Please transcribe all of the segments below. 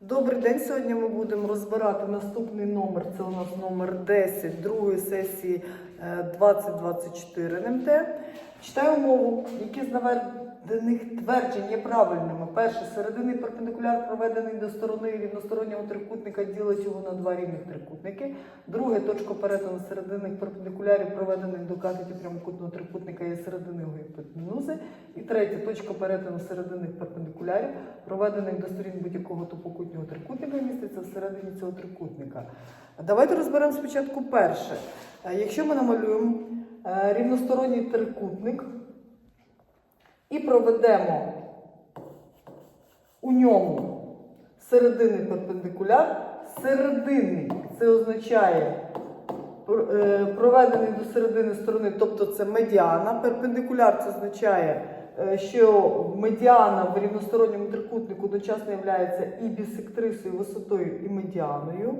Добрий день. Сьогодні ми будемо розбирати наступний номер. Це у нас номер 10 другої сесії 2024 НМТ. Читаю умову, які з наведених тверджень є правильними. Перше, серединний перпендикуляр проведений до сторони рівностороннього трикутника ділить його на два рівних трикутники. Друге, точка перетину серединних перпендикулярів, проведених до катеті прямокутного трикутника є серединою гіпотенузи. І третє, точка перетину серединних перпендикулярів, проведених до сторін будь-якого топокутнього трикутника, всередині цього трикутника. Давайте розберемо спочатку перше. Е, Якщо ми намалюємо е, рівносторонній трикутник і проведемо у ньому серединний перпендикуляр, серединний це означає е, проведений до середини сторони, тобто це медіана. Перпендикуляр це означає, що медіана в рівносторонньому трикутнику одночасно є і бісектрисою, і висотою, і медіаною.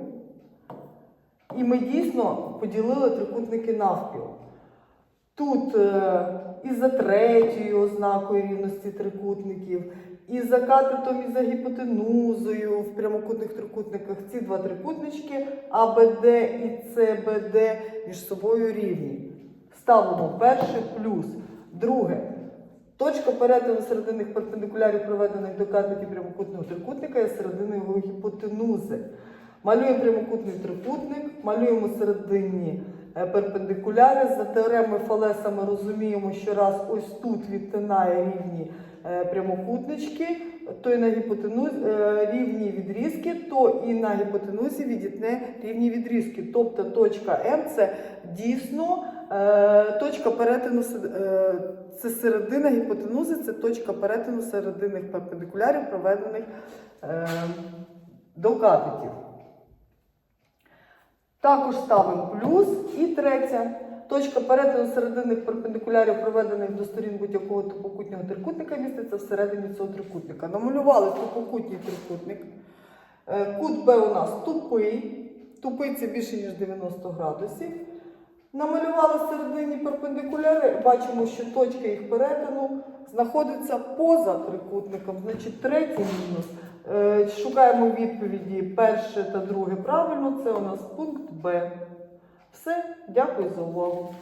І ми дійсно поділили трикутники навпіл. Тут е, і за третьою ознакою рівності трикутників, і за катетом, і за гіпотенузою в прямокутних трикутниках ці два трикутнички АБД і СБД між собою рівні. Ставимо перше плюс. Друге. Точка перетину серединних перпендикулярів, проведених до катетів прямокутного трикутника, є серединою його гіпотенузи. Малюємо прямокутний трикутник, малюємо серединні е, перпендикуляри. За теоремою Фалеса ми розуміємо, що раз ось тут відтинає рівні е, прямокутнички, то і на гіпотенузі рівні відрізки, то і на гіпотенузі відітне рівні відрізки. Тобто точка М це дійсно е, точка перетину е, це середина гіпотенузи, це точка перетину серединних перпендикулярів, проведених е, до катетів. Також ставимо плюс. І третя. Точка перетину серединних перпендикулярів, проведених до сторін будь-якого тупокутнього трикутника, міститься всередині цього трикутника. Намалювали тупокутній трикутник. Е, Кут Б у нас тупий. Тупий це більше, ніж 90 градусів. Намалювали середині перпендикуляри, бачимо, що точка їх перетину знаходиться поза трикутником. Значить, третій мінус. Е, Шукаємо відповіді перше та друге правильно. Це у нас пункт Б. Все, дякую за увагу.